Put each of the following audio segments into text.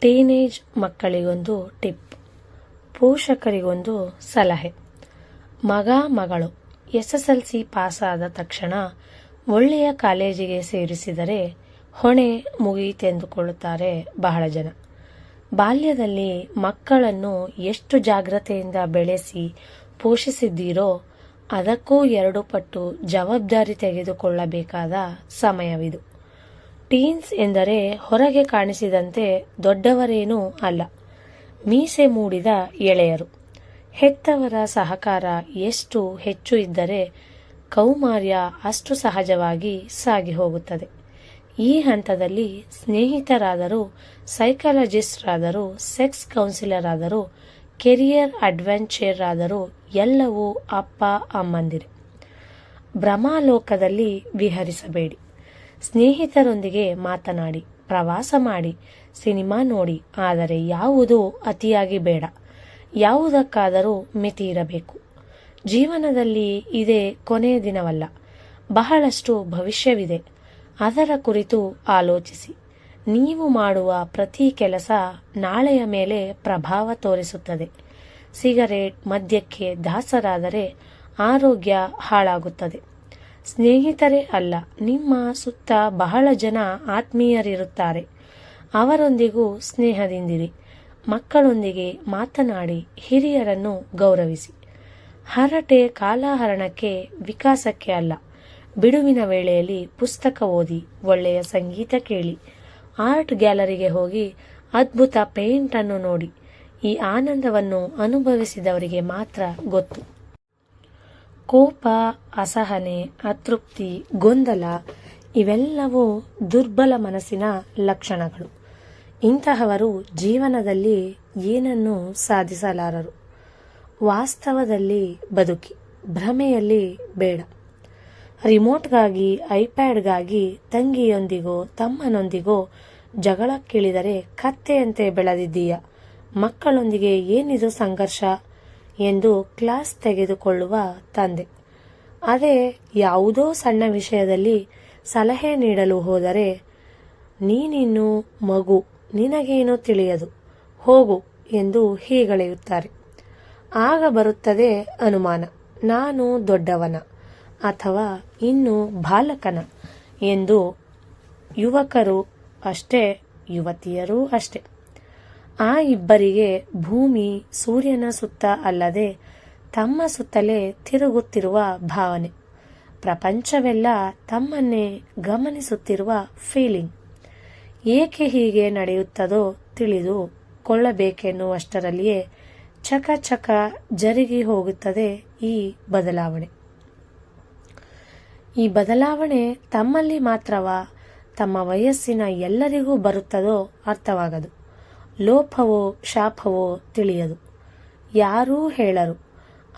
Teenage ಮಕ್ಕಳಿಗೊಂದು tip. ಪೋಷಕರಿಗೊಂದು ಸಲಹೆ. ಮಗ, ಮಗಳು ಎಸ್ ಎಸ್ ಎಲ್ ಸಿ ಪಾಸಾದ ತಕ್ಷಣ ಒಳ್ಳೆಯ ಕಾಲೇಜಿಗೆ ಸೇರಿಸಿದರೆ ಹೊಣೆ ಮುಗಿಯಿತೆಂದುಕೊಳ್ಳುತ್ತಾರೆ ಬಹಳ ಜನ. ಬಾಲ್ಯದಲ್ಲಿ ಮಕ್ಕಳನ್ನು ಎಷ್ಟು ಜಾಗ್ರತೆಯಿಂದ ಬೆಳೆಸಿ ಪೋಷಿಸಿದ್ದೀರೋ ಅದಕ್ಕೂ ಎರಡು ಪಟ್ಟು ಜವಾಬ್ದಾರಿ ತೆಗೆದುಕೊಳ್ಳಬೇಕಾದ ಸಮಯವಿದು. ಟೀನ್ಸ್ ಎಂದರೆ ಹೊರಗೆ ಕಾಣಿಸಿದಂತೆ ದೊಡ್ಡವರೇನೂ ಅಲ್ಲ. ಮೀಸೆ ಮೂಡಿದ ಎಳೆಯರು. ಹೆತ್ತವರ ಸಹಕಾರ ಎಷ್ಟು ಹೆಚ್ಚು ಇದ್ದರೆ ಕೌಮಾರ್ಯ ಅಷ್ಟು ಸಹಜವಾಗಿ ಸಾಗಿ ಹೋಗುತ್ತದೆ. ಈ ಹಂತದಲ್ಲಿ ಸ್ನೇಹಿತರಾದರೂ, ಸೈಕಾಲಜಿಸ್ಟ್ರಾದರೂ, ಸೆಕ್ಸ್ ಕೌನ್ಸಿಲರ್ ಆದರೂ ಕೆರಿಯರ್ ಅಡ್ವೆಂಚರ್ ಆದರೂ ಎಲ್ಲವೂ ಅಪ್ಪ, ಅಮ್ಮಂದಿರೆ. ಭ್ರಮಾಲೋಕದಲ್ಲಿ ವಿಹರಿಸಬೇಡಿ. ಸ್ನೇಹಿತರೊಂದಿಗೆ ಮಾತನಾಡಿ, ಪ್ರವಾಸ ಮಾಡಿ, ಸಿನಿಮಾ ನೋಡಿ, ಆದರೆ ಯಾವುದು ಅತಿಯಾಗಿ ಬೇಡ. ಯಾವುದಕ್ಕಾದರೂ ಮಿತಿ ಇರಬೇಕು. ಜೀವನದಲ್ಲಿ ಇದೇ ಕೊನೆಯ ದಿನವಲ್ಲ, ಬಹಳಷ್ಟು ಭವಿಷ್ಯವಿದೆ. ಅದರ ಕುರಿತು ಆಲೋಚಿಸಿ. ನೀವು ಮಾಡುವ ಪ್ರತಿ ಕೆಲಸ ನಾಳೆಯ ಮೇಲೆ ಪ್ರಭಾವ ತೋರಿಸುತ್ತದೆ. ಸಿಗರೇಟ್ ಮದ್ಯಕ್ಕೆ ದಾಸರಾದರೆ ಆರೋಗ್ಯ ಹಾಳಾಗುತ್ತದೆ. ಸ್ನೇಹಿತರೇ ಅಲ್ಲ, ನಿಮ್ಮ ಸುತ್ತ ಬಹಳ ಜನ ಆತ್ಮೀಯರಿರುತ್ತಾರೆ. ಅವರೊಂದಿಗೂ ಸ್ನೇಹದಿಂದಿರಿ. ಮಕ್ಕಳೊಂದಿಗೆ ಮಾತನಾಡಿ ಹಿರಿಯರನ್ನು ಗೌರವಿಸಿ. ಹರಟೆ ಕಾಲಹರಣಕ್ಕೆ ವಿಕಾಸಕ್ಕೆ ಅಲ್ಲ, ಬಿಡುವಿನ ವೇಳೆಯಲ್ಲಿ ಪುಸ್ತಕ ಓದಿ, ಒಳ್ಳೆಯ ಸಂಗೀತ ಕೇಳಿ, ಆರ್ಟ್ ಗ್ಯಾಲರಿಗೆ ಹೋಗಿ ಅದ್ಭುತ ಪೇಂಟನ್ನು ನೋಡಿ, ಈ ಆನಂದವನ್ನು ಅನುಭವಿಸಿದವರಿಗೆ ಮಾತ್ರ ಗೊತ್ತು. ಕೋಪ, ಅಸಹನೆ, ಅತೃಪ್ತಿ, ಗೊಂದಲ ಇವೆಲ್ಲವೂ ದುರ್ಬಲ ಮನಸ್ಸಿನ ಲಕ್ಷಣಗಳು. ಇಂತಹವರು ಜೀವನದಲ್ಲಿ ಏನನ್ನು ಸಾಧಿಸಲಾರರು. ವಾಸ್ತವದಲ್ಲಿ ಬದುಕಿ, ಭ್ರಮೆಯಲ್ಲಿ ಬೇಡ. ರಿಮೋಟ್ಗಾಗಿ, ಐಪ್ಯಾಡ್ಗಾಗಿ ತಂಗಿಯೊಂದಿಗೋ, ತಮ್ಮನೊಂದಿಗೋ ಜಗಳಕ್ಕಿಳಿದರೆ ಕತ್ತೆಯಂತೆ ಬೆಳೆದಿದ್ದೀಯ. ಮಕ್ಕಳೊಂದಿಗೆ ಏನಿದು ಸಂಘರ್ಷ? ಎಂದು ಕ್ಲಾಸ್ ತೆಗೆದುಕೊಳ್ಳುವ ತಂದೆ. ಅದೇ ಯಾವುದೋ ಸಣ್ಣ ವಿಷಯದಲ್ಲಿ ಸಲಹೆ ನೀಡಲು ಹೋದರೆ, ನೀನಿನ್ನು ಮಗು, ನಿನಗೇನು ತಿಳಿಯದು? ಹೋಗು ಎಂದು ಹೀಗಳೆಯುತ್ತಾರೆ. ಆಗ ಬರುತ್ತದೆ ಅನುಮಾನ, ನಾನು ದೊಡ್ಡವನ ಅಥವಾ ಇನ್ನು ಬಾಲಕನ? ಎಂದು ಯುವಕರು ಅಷ್ಟೇ, ಯುವತಿಯರೂ ಅಷ್ಟೇ. ಆ ಇಬ್ಬರಿಗೆ ಭೂಮಿ ಸೂರ್ಯನ ಸುತ್ತ ಅಲ್ಲದೆ ತಮ್ಮ ಸುತ್ತಲೇ ತಿರುಗುತ್ತಿರುವ ಭಾವನೆ. ಪ್ರಪಂಚವೆಲ್ಲ ತಮ್ಮನ್ನೇ ಗಮನಿಸುತ್ತಿರುವ ಫೀಲಿಂಗ್ ಏಕೆ ಹೀಗೆ ನಡೆಯುತ್ತದೋ ತಿಳಿದು ಕೊಳ್ಳಬೇಕೆನ್ನುವಷ್ಟರಲ್ಲಿಯೇ ಚಕ ಚಕ ಜರುಗಿ ಹೋಗುತ್ತದೆ ಈ ಬದಲಾವಣೆ. ಈ ಬದಲಾವಣೆ ತಮ್ಮಲ್ಲಿ ಮಾತ್ರವ ತಮ್ಮ ವಯಸ್ಸಿನ ಎಲ್ಲರಿಗೂ ಬರುತ್ತದೋ ಅರ್ಥವಾಗದು. ಲೋಪವೋ ಶಾಪವೋ ತಿಳಿಯದು. ಯಾರೂ ಹೇಳರು.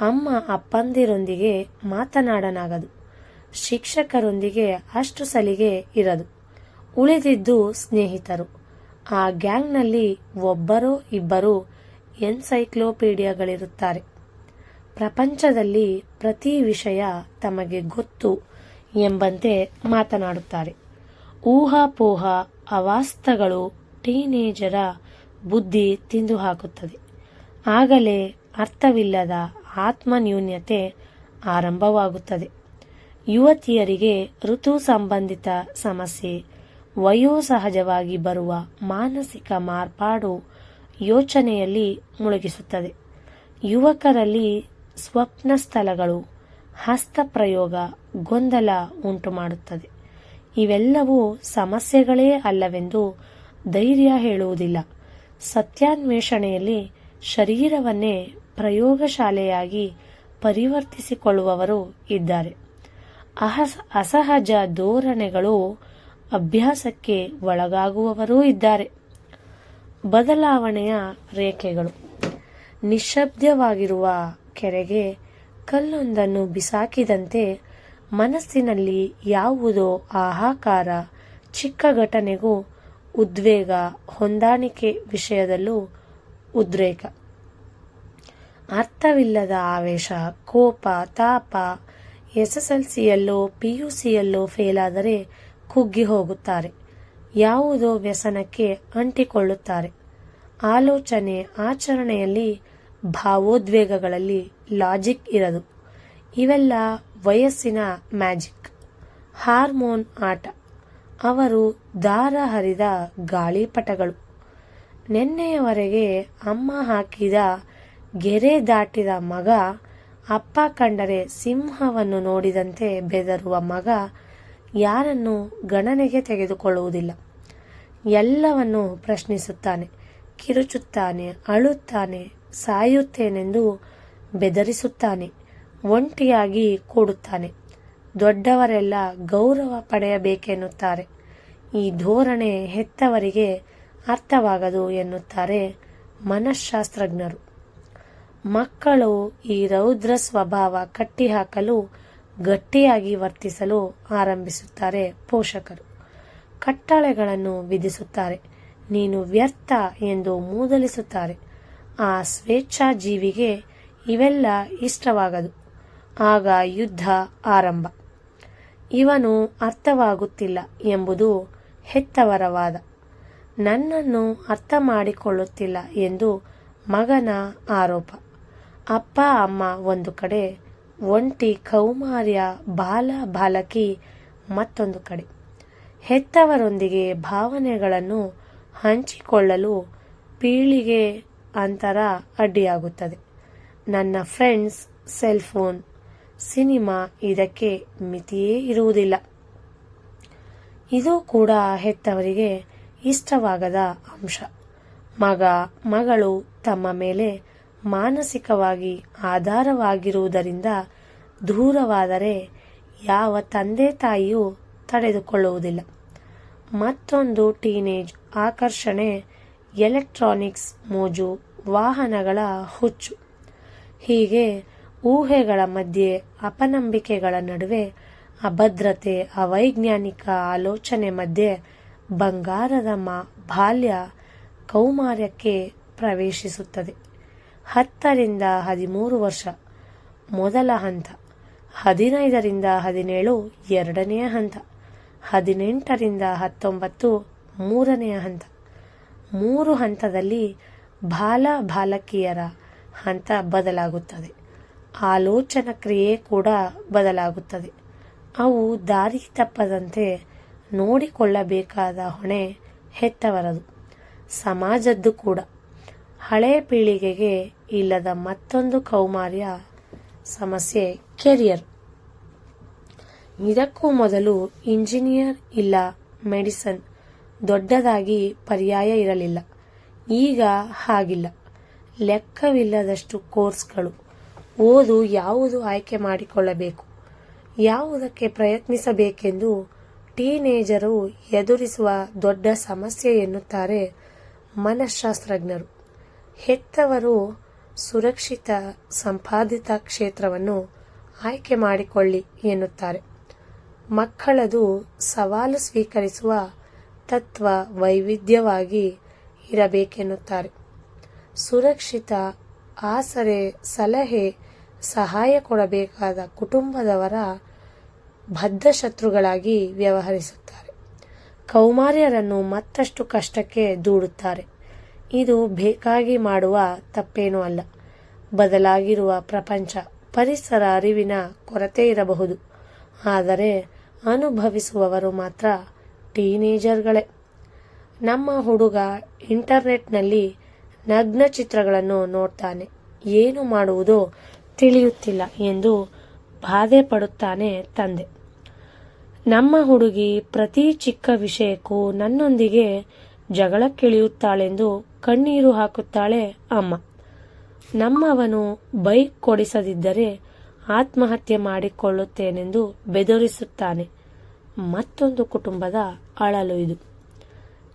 ಅಮ್ಮ ಅಪ್ಪಂದಿರೊಂದಿಗೆ ಮಾತನಾಡನಾಗದು. ಶಿಕ್ಷಕರೊಂದಿಗೆ ಅಷ್ಟು ಸಲಿಗೆ ಇರದು. ಉಳಿದಿದ್ದು ಸ್ನೇಹಿತರು. ಆ ಗ್ಯಾಂಗ್ನಲ್ಲಿ ಒಬ್ಬರೋ ಇಬ್ಬರು ಎನ್ಸೈಕ್ಲೋಪೀಡಿಯಾಗಳಿರುತ್ತಾರೆ. ಪ್ರಪಂಚದಲ್ಲಿ ಪ್ರತಿ ವಿಷಯ ತಮಗೆ ಗೊತ್ತು ಎಂಬಂತೆ ಮಾತನಾಡುತ್ತಾರೆ. ಊಹಾಪೋಹ, ಅವಾಸ್ತಗಳು, ಟೀನೇಜರ ಬುದ್ಧಿ ತಿಂದು ಹಾಕುತ್ತದೆ. ಆಗಲೇ ಅರ್ಥವಿಲ್ಲದ ಆತ್ಮನ್ಯೂನ್ಯತೆ ಆರಂಭವಾಗುತ್ತದೆ. ಯುವತಿಯರಿಗೆ ಋತು ಸಂಬಂಧಿತ ಸಮಸ್ಯೆ ವಯೋಸಹಜವಾಗಿ ಬರುವ ಮಾನಸಿಕ ಮಾರ್ಪಾಡು ಯೋಚನೆಯಲ್ಲಿ ಮುಳುಗಿಸುತ್ತದೆ. ಯುವಕರಲ್ಲಿ ಸ್ವಪ್ನ ಸ್ಥಳಗಳು ಹಸ್ತಪ್ರಯೋಗ ಗೊಂದಲ ಉಂಟು ಮಾಡುತ್ತದೆ ಇವೆಲ್ಲವೂ ಸಮಸ್ಯೆಗಳೇ ಅಲ್ಲವೆಂದು ಧೈರ್ಯ ಹೇಳುವುದಿಲ್ಲ. ಸತ್ಯಾನ್ವೇಷಣೆಯಲ್ಲಿ ಶರೀರವನ್ನೇ ಪ್ರಯೋಗಶಾಲೆಯಾಗಿ ಪರಿವರ್ತಿಸಿಕೊಳ್ಳುವವರು ಇದ್ದಾರೆ. ಅಹಸ, ಅಸಹಜ ಧೋರಣೆಗಳು ಅಭ್ಯಾಸಕ್ಕೆ ಒಳಗಾಗುವವರೂ ಇದ್ದಾರೆ. ಬದಲಾವಣೆಯ ರೇಖೆಗಳು. ನಿಶಬ್ದವಾಗಿರುವ ಕೆರೆಗೆ ಕಲ್ಲೊಂದನ್ನು ಬಿಸಾಕಿದಂತೆ ಮನಸ್ಸಿನಲ್ಲಿ ಯಾವುದೋ ಆಹಾಕಾರ ಚಿಕ್ಕ ಘಟನೆಗೂ ಉದ್ವೇಗ, ಹೊಂದಾಣಿಕೆ ವಿಷಯದಲ್ಲೂ ಉದ್ರೇಕ. ಅರ್ಥವಿಲ್ಲದ ಆವೇಶ, ಕೋಪ, ತಾಪ ಎಸ್ ಎಸ್ ಎಲ್ ಸಿಯಲ್ಲೋ ಪಿ ಯು ಸಿಯಲ್ಲೋ ಫೇಲ್ ಫೇಲಾದರೆ ಕುಗ್ಗಿ ಹೋಗುತ್ತಾರೆ. ಯಾವುದೋ ವ್ಯಸನಕ್ಕೆ ಅಂಟಿಕೊಳ್ಳುತ್ತಾರೆ. ಆಲೋಚನೆ, ಆಚರಣೆಯಲ್ಲಿ ಭಾವೋದ್ವೇಗಗಳಲ್ಲಿ ಲಾಜಿಕ್ ಇರದು. ಇವೆಲ್ಲ ವಯಸ್ಸಿನ ಮ್ಯಾಜಿಕ್. ಹಾರ್ಮೋನ್ ಆಟ. ಅವರು ದಾರ ಹರಿದ ಗಾಳಿಪಟಗಳು. ನಿನ್ನೆಯವರೆಗೆ ಅಮ್ಮ ಹಾಕಿದ ಗೆರೆ ದಾಟಿದ ಮಗ ಅಪ್ಪ ಕಂಡರೆ ಸಿಂಹವನ್ನು ನೋಡಿದಂತೆ ಬೆದರುವ ಮಗ ಯಾರನ್ನು ಗಣನೆಗೆ ತೆಗೆದುಕೊಳ್ಳುವುದಿಲ್ಲ. ಎಲ್ಲವನ್ನು ಪ್ರಶ್ನಿಸುತ್ತಾನೆ, ಕಿರುಚುತ್ತಾನೆ, ಅಳುತ್ತಾನೆ, ಸಾಯುತ್ತೇನೆಂದು ಬೆದರಿಸುತ್ತಾನೆ, ಒಂಟಿಯಾಗಿ ಕೂಡುತ್ತಾನೆ. ದೊಡ್ಡವರೆಲ್ಲ ಗೌರವ ಪಡೆಯಬೇಕೆನ್ನುತ್ತಾರೆ. ಈ ಧೋರಣೆ ಹೆತ್ತವರಿಗೆ ಅರ್ಥವಾಗದು ಎನ್ನುತ್ತಾರೆ ಮನಃಶಾಸ್ತ್ರಜ್ಞರು ಮಕ್ಕಳು ಈ ರೌದ್ರ ಸ್ವಭಾವ ಕಟ್ಟಿಹಾಕಲು, ಗಟ್ಟಿಯಾಗಿ ವರ್ತಿಸಲು ಆರಂಭಿಸುತ್ತಾರೆ ಪೋಷಕರು. ಕಟ್ಟಳೆಗಳನ್ನು ವಿಧಿಸುತ್ತಾರೆ. ನೀನು ವ್ಯರ್ಥ ಎಂದು ಮೂದಲಿಸುತ್ತಾರೆ. ಆ ಸ್ವೇಚ್ಛಾಜೀವಿಗೆ ಇವೆಲ್ಲ ಇಷ್ಟವಾಗದು. ಆಗ ಯುದ್ಧ ಆರಂಭ. ಇವನು ಅರ್ಥವಾಗುತ್ತಿಲ್ಲ ಎಂಬುದು ಹೆತ್ತವರ ವಾದ ನನ್ನನ್ನು ಅರ್ಥ ಮಾಡಿಕೊಳ್ಳುತ್ತಿಲ್ಲ ಎಂದು ಮಗನ ಆರೋಪ. ಅಪ್ಪ, ಅಮ್ಮ ಒಂದು ಕಡೆ, ಒಂಟಿ ಕೌಮಾರ್ಯ ಬಾಲ ಬಾಲಕಿ ಮತ್ತೊಂದು ಕಡೆ. ಹೆತ್ತವರೊಂದಿಗೆ ಭಾವನೆಗಳನ್ನು ಹಂಚಿಕೊಳ್ಳಲು ಪೀಳಿಗೆ ಅಂತರ ಅಡ್ಡಿಯಾಗುತ್ತದೆ. ನನ್ನ ಫ್ರೆಂಡ್ಸ್, ಸೆಲ್ ಫೋನ್. ಸಿನಿಮಾ ಇದಕ್ಕೆ ಮಿತಿಯೇ ಇರುವುದಿಲ್ಲ. ಇದು ಕೂಡ ಹೆತ್ತವರಿಗೆ ಇಷ್ಟವಾಗದ ಅಂಶ. ಮಗ, ಮಗಳು ತಮ್ಮ ಮೇಲೆ ಮಾನಸಿಕವಾಗಿ ಆಧಾರವಾಗಿರುವುದರಿಂದ ದೂರವಾದರೆ ಯಾವ ತಂದೆ ತಾಯಿಯೂ ತಡೆದುಕೊಳ್ಳುವುದಿಲ್ಲ. ಮತ್ತೊಂದು ಟೀನೇಜ್ ಆಕರ್ಷಣೆ ಎಲೆಕ್ಟ್ರಾನಿಕ್ಸ್ ಮೋಜು ವಾಹನಗಳ ಹುಚ್ಚು. ಹೀಗೆ ಊಹೆಗಳ ಮಧ್ಯೆ ಅಪನಂಬಿಕೆಗಳ ನಡುವೆ ಅಭದ್ರತೆ, ಅವೈಜ್ಞಾನಿಕ ಆಲೋಚನೆ ಮಧ್ಯೆ ಬಂಗಾರದ ಮಾ, ಬಾಲ್ಯ ಕೌಮಾರ್ಯಕ್ಕೆ ಪ್ರವೇಶಿಸುತ್ತದೆ. ಹತ್ತರಿಂದ ಹದಿಮೂರು ವರ್ಷ, ಮೊದಲ ಹಂತ. ಹದಿನೈದರಿಂದ ಹದಿನೇಳು ಎರಡನೆಯ ಹಂತ. ಹದಿನೆಂಟರಿಂದ ಹತ್ತೊಂಬತ್ತು ಮೂರನೆಯ ಹಂತ. ಮೂರು ಹಂತದಲ್ಲಿ ಬಾಲ ಬಾಲಕಿಯರ ಹಂತ ಬದಲಾಗುತ್ತದೆ. ಆಲೋಚನ ಕ್ರಿಯೆ ಕೂಡ ಬದಲಾಗುತ್ತದೆ. ಅವು ದಾರಿ ತಪ್ಪದಂತೆ ನೋಡಿಕೊಳ್ಳಬೇಕಾದ ಹೊಣೆ ಹೆತ್ತವರದು. ಸಮಾಜದ್ದು ಕೂಡ. ಹಳೆಯ ಪೀಳಿಗೆಗೆ ಇಲ್ಲದ ಮತ್ತೊಂದು ಕೌಮಾರ್ಯ, ಸಮಸ್ಯೆ, ಕೆರಿಯರ್. ಇದಕ್ಕೂ ಮೊದಲು ಇಂಜಿನಿಯರ್ ಇಲ್ಲ, ಮೆಡಿಸನ್. ದೊಡ್ಡದಾಗಿ ಪರ್ಯಾಯ ಇರಲಿಲ್ಲ. ಈಗ ಹಾಗಿಲ್ಲ. ಲೆಕ್ಕವಿಲ್ಲದಷ್ಟು ಕೋರ್ಸ್ಗಳು. ಓದು ಯಾವುದು ಆಯ್ಕೆ ಮಾಡಿಕೊಳ್ಳಬೇಕು? ಯಾವುದಕ್ಕೆ ಪ್ರಯತ್ನಿಸಬೇಕೆಂದು ಟೀನೇಜರು ಎದುರಿಸುವ ದೊಡ್ಡ ಸಮಸ್ಯೆ ಎನ್ನುತ್ತಾರೆ ಮನಃಶಾಸ್ತ್ರಜ್ಞರು. ಹೆತ್ತವರು ಸುರಕ್ಷಿತ, ಸಂಪಾದಿತ ಕ್ಷೇತ್ರವನ್ನು ಆಯ್ಕೆ ಮಾಡಿಕೊಳ್ಳಿ ಎನ್ನುತ್ತಾರೆ. ಮಕ್ಕಳದು ಸವಾಲು ಸ್ವೀಕರಿಸುವ ತತ್ವ ವೈವಿಧ್ಯವಾಗಿ ಇರಬೇಕೆನ್ನುತ್ತಾರೆ. ಸುರಕ್ಷಿತ ಆಸರೆ, ಸಲಹೆ, ಸಹಾಯ ಕೊಡಬೇಕಾದ ಕುಟುಂಬದವರ ಬದ್ಧ ಶತ್ರುಗಳಾಗಿ ವ್ಯವಹರಿಸುತ್ತಾರೆ. ಕೌಮಾರ್ಯರನ್ನು ಮತ್ತಷ್ಟು ಕಷ್ಟಕ್ಕೆ ದೂಡುತ್ತಾರೆ. ಇದು ಬೇಕಾಗಿ ಮಾಡುವ ತಪ್ಪೇನೂ ಅಲ್ಲ. ಬದಲಾಗಿರುವ ಪ್ರಪಂಚ, ಪರಿಸರ ಅರಿವಿನ ಕೊರತೆ ಇರಬಹುದು. ಆದರೆ ಅನುಭವಿಸುವವರು ಮಾತ್ರ ಟೀನೇಜರ್ಗಳೇ. ನಮ್ಮ ಹುಡುಗ ಇಂಟರ್ನೆಟ್ನಲ್ಲಿ ನಗ್ನ ಚಿತ್ರಗಳನ್ನು ನೋಡ್ತಾನೆ. ಏನು ಮಾಡುವುದೋ ತಿಳಿಯುತ್ತಿಲ್ಲ ಎಂದು ಬಾಧೆ ಪಡುತ್ತಾನೆ ತಂದೆ. ನಮ್ಮ ಹುಡುಗಿ ಪ್ರತಿ ಚಿಕ್ಕ ವಿಷಯಕ್ಕೂ ನನ್ನೊಂದಿಗೆ ಜಗಳಕ್ಕಿಳಿಯುತ್ತಾಳೆಂದು ಕಣ್ಣೀರು ಹಾಕುತ್ತಾಳೆ ಅಮ್ಮ. ನಮ್ಮವನು ಬೈಕ್ ಕೊಡಿಸದಿದ್ದರೆ ಆತ್ಮಹತ್ಯೆ ಮಾಡಿಕೊಳ್ಳುತ್ತೇನೆಂದು ಬೆದರಿಸುತ್ತಾನೆ. ಮತ್ತೊಂದು ಕುಟುಂಬದ ಅಳಲು ಇದು.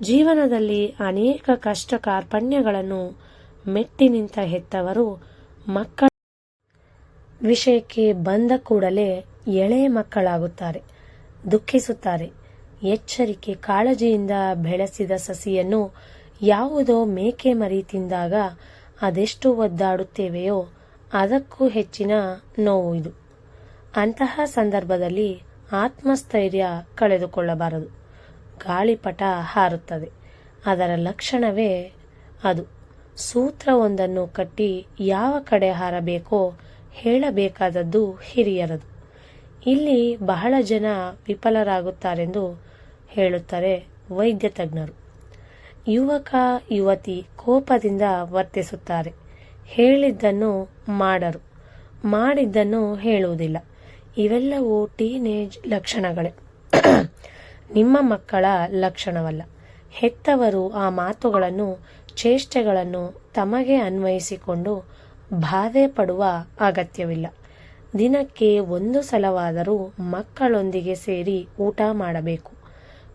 ಜೀವನದಲ್ಲಿ ಅನೇಕ ಕಷ್ಟ ಕಾರ್ಪಣ್ಯಗಳನ್ನು ಮೆಟ್ಟಿ ನಿಂತ ಹೆತ್ತವರು ಮಕ್ಕಳ ವಿಷಯಕ್ಕೆ ಬಂದ ಕೂಡಲೇ ಎಳೆ ಮಕ್ಕಳಾಗುತ್ತಾರೆ, ದುಃಖಿಸುತ್ತಾರೆ. ಎಚ್ಚರಿಕೆ, ಕಾಳಜಿಯಿಂದ ಬೆಳೆಸಿದ ಸಸಿಯನ್ನು ಯಾವುದೋ ಮೇಕೆ ಮರಿ ತಿಂದಾಗ ಅದೆಷ್ಟು ಒದ್ದಾಡುತ್ತೇವೆಯೋ ಅದಕ್ಕೂ ಹೆಚ್ಚಿನ ನೋವು ಇದು. ಅಂತಹ ಸಂದರ್ಭದಲ್ಲಿ ಆತ್ಮಸ್ಥೈರ್ಯ ಕಳೆದುಕೊಳ್ಳಬಾರದು. ಗಾಳಿಪಟ ಹಾರುತ್ತದೆ. ಅದರ ಲಕ್ಷಣವೇ ಅದು. ಸೂತ್ರವೊಂದನ್ನು ಕಟ್ಟಿ ಯಾವ ಕಡೆ ಹಾರಬೇಕೋ ಹೇಳಬೇಕಾದದ್ದು ಹಿರಿಯರದು. ಇಲ್ಲಿ ಬಹಳ ಜನ ವಿಫಲರಾಗುತ್ತಾರೆಂದು ಹೇಳುತ್ತಾರೆ ವೈದ್ಯ ತಜ್ಞರು ಯುವಕ, ಯುವತಿ ಕೋಪದಿಂದ ವರ್ತಿಸುತ್ತಾರೆ. ಹೇಳಿದ್ದನ್ನು ಮಾಡರು. ಮಾಡಿದ್ದನ್ನು ಹೇಳುವುದಿಲ್ಲ. ಇವೆಲ್ಲವೂ ಟೀನೇಜ್ ಲಕ್ಷಣಗಳೇ. ನಿಮ್ಮ ಮಕ್ಕಳ ಲಕ್ಷಣವಲ್ಲ. ಹೆತ್ತವರು ಆ ಮಾತುಗಳನ್ನು, ಚೇಷ್ಟೆಗಳನ್ನು ತಮಗೆ ಅನ್ವಯಿಸಿಕೊಂಡು ಬಾಧೆ ಪಡುವ ಅಗತ್ಯವಿಲ್ಲ. ದಿನಕ್ಕೆ ಒಂದು ಸಲವಾದರೂ ಮಕ್ಕಳೊಂದಿಗೆ ಸೇರಿ ಊಟ ಮಾಡಬೇಕು.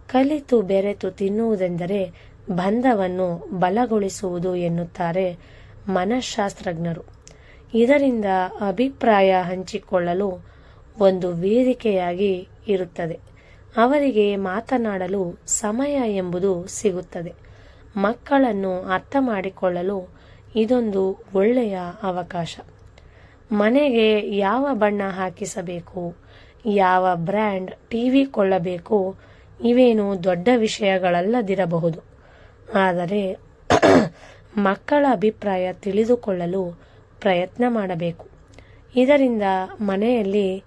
ಕಲಿತು ಬೆರೆತು ತಿನ್ನುವುದೆಂದರೆ ಬಂಧವನ್ನು ಬಲಗೊಳಿಸುವುದು ಎನ್ನುತ್ತಾರೆ ಮನಃಶಾಸ್ತ್ರಜ್ಞರು. ಇದರಿಂದ ಅಭಿಪ್ರಾಯ ಹಂಚಿಕೊಳ್ಳಲು ಒಂದು ವೇದಿಕೆಯಾಗಿ ಇರುತ್ತದೆ. ಅವರಿಗೆ ಮಾತನಾಡಲು ಸಮಯ ಎಂಬುದು ಸಿಗುತ್ತದೆ. ಮಕ್ಕಳನ್ನು ಅರ್ಥ ಮಾಡಿಕೊಳ್ಳಲು ಇದೊಂದು ಒಳ್ಳೆಯ ಅವಕಾಶ. ಮನೆಗೆ ಯಾವ ಬಣ್ಣ ಹಾಕಿಸಬೇಕು, ಯಾವ ಬ್ರ್ಯಾಂಡ್ ಟಿವಿ ಕೊಳ್ಳಬೇಕು, ಇವೇನು ದೊಡ್ಡ ವಿಷಯಗಳಲ್ಲದಿರಬಹುದು. ಆದರೆ ಮಕ್ಕಳ ಅಭಿಪ್ರಾಯ ತಿಳಿದುಕೊಳ್ಳಲು ಪ್ರಯತ್ನ ಮಾಡಬೇಕು. ಇದರಿಂದ ಮನೆಯಲ್ಲಿ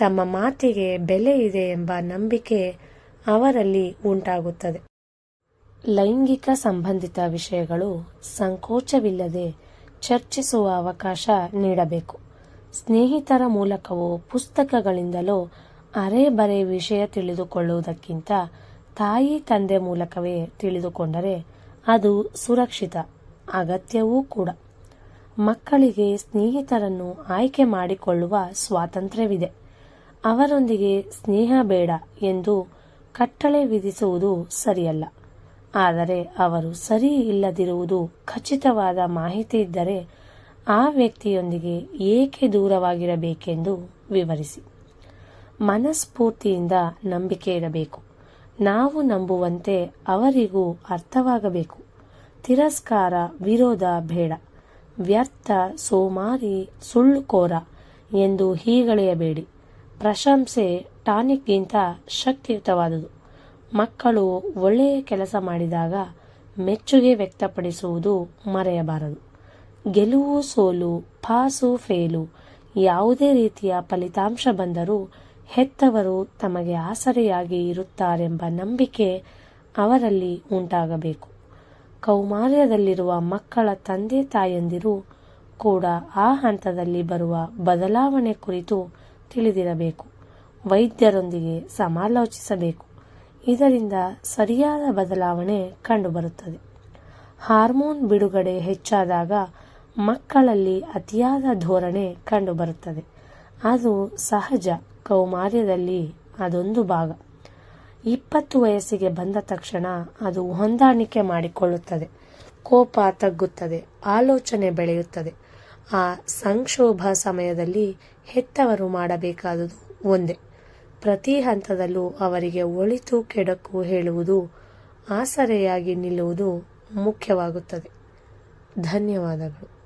ತಮ್ಮ ಮಾತಿಗೆ ಬೆಲೆ ಇದೆ ಎಂಬ ನಂಬಿಕೆ ಅವರಲ್ಲಿ ಉಂಟಾಗುತ್ತದೆ. ಲೈಂಗಿಕ ಸಂಬಂಧಿತ ವಿಷಯಗಳು ಸಂಕೋಚವಿಲ್ಲದೆ ಚರ್ಚಿಸುವ ಅವಕಾಶ ನೀಡಬೇಕು. ಸ್ನೇಹಿತರ ಮೂಲಕವೋ ಪುಸ್ತಕಗಳಿಂದಲೋ ಅರೆ ಬರೆ ವಿಷಯ ತಿಳಿದುಕೊಳ್ಳುವುದಕ್ಕಿಂತ ತಾಯಿ ತಂದೆ ಮೂಲಕವೇ ತಿಳಿದುಕೊಂಡರೆ ಅದು ಸುರಕ್ಷಿತ ಅಗತ್ಯವೂ ಕೂಡ. ಮಕ್ಕಳಿಗೆ ಸ್ನೇಹಿತರನ್ನು ಆಯ್ಕೆ ಮಾಡಿಕೊಳ್ಳುವ ಸ್ವಾತಂತ್ರ್ಯವಿದೆ. ಅವರೊಂದಿಗೆ ಸ್ನೇಹ ಬೇಡ ಎಂದು ಕಟ್ಟಳೆ ವಿಧಿಸುವುದು ಸರಿಯಲ್ಲ. ಆದರೆ ಅವರು ಸರಿ ಇಲ್ಲದಿರುವುದು ಖಚಿತವಾದ ಮಾಹಿತಿ ಇದ್ದರೆ ಆ ವ್ಯಕ್ತಿಯೊಂದಿಗೆ ಏಕೆ ದೂರವಾಗಿರಬೇಕೆಂದು ವಿವರಿಸಿ. ಮನಸ್ಫೂರ್ತಿಯಿಂದ ನಂಬಿಕೆ ಇರಬೇಕು. ನಾವು ನಂಬುವಂತೆ ಅವರಿಗೂ ಅರ್ಥವಾಗಬೇಕು. ತಿರಸ್ಕಾರ, ವಿರೋಧ ಬೇಡ. ವ್ಯರ್ಥ, ಸೋಮಾರಿ ಸುಳ್ಳುಕೋರ ಎಂದು ಹೀಗಳೆಯಬೇಡಿ. ಪ್ರಶಂಸೆ ಟಾನಿಕ್ಗಿಂತ ಶಕ್ತಿಯುತವಾದುದು. ಮಕ್ಕಳು ಒಳ್ಳೆಯ ಕೆಲಸ ಮಾಡಿದಾಗ ಮೆಚ್ಚುಗೆ ವ್ಯಕ್ತಪಡಿಸುವುದು ಮರೆಯಬಾರದು. ಗೆಲುವು, ಸೋಲು, ಪಾಸು, ಫೇಲು ಯಾವುದೇ ರೀತಿಯ ಫಲಿತಾಂಶ ಬಂದರೂ ಹೆತ್ತವರು ತಮಗೆ ಆಸರೆಯಾಗಿ ಇರುತ್ತಾರೆಂಬ ನಂಬಿಕೆ ಅವರಲ್ಲಿ ಉಂಟಾಗಬೇಕು. ಕೌಮಾರ್ಯದಲ್ಲಿರುವ ಮಕ್ಕಳ ತಂದೆ ತಾಯಂದಿರು ಕೂಡ ಆ ಹಂತದಲ್ಲಿ ಬರುವ ಬದಲಾವಣೆ ಕುರಿತು ತಿಳಿದಿರಬೇಕು. ವೈದ್ಯರೊಂದಿಗೆ ಸಮಾಲೋಚಿಸಬೇಕು. ಇದರಿಂದ ಸರಿಯಾದ ಬದಲಾವಣೆ ಕಂಡುಬರುತ್ತದೆ. ಹಾರ್ಮೋನ್ ಬಿಡುಗಡೆ ಹೆಚ್ಚಾದಾಗ ಮಕ್ಕಳಲ್ಲಿ ಅತಿಯಾದ ಧೋರಣೆ ಕಂಡುಬರುತ್ತದೆ. ಅದು ಸಹಜ ಕೌಮಾರ್ಯದಲ್ಲಿ ಅದೊಂದು ಭಾಗ. ಇಪ್ಪತ್ತು ವಯಸ್ಸಿಗೆ ಬಂದ ತಕ್ಷಣ ಅದು ಹೊಂದಾಣಿಕೆ ಮಾಡಿಕೊಳ್ಳುತ್ತದೆ. ಕೋಪ ತಗ್ಗುತ್ತದೆ. ಆಲೋಚನೆ ಬೆಳೆಯುತ್ತದೆ. ಆ ಸಂಕ್ಷೋಭ ಸಮಯದಲ್ಲಿ ಹೆತ್ತವರು ಮಾಡಬೇಕಾದುದು ಒಂದೇ. ಪ್ರತಿ ಹಂತದಲ್ಲೂ ಅವರಿಗೆ ಒಳಿತು ಕೆಡಕು ಹೇಳುವುದು ಆಸರೆಯಾಗಿ ನಿಲ್ಲುವುದು ಮುಖ್ಯವಾಗುತ್ತದೆ. ಧನ್ಯವಾದಗಳು.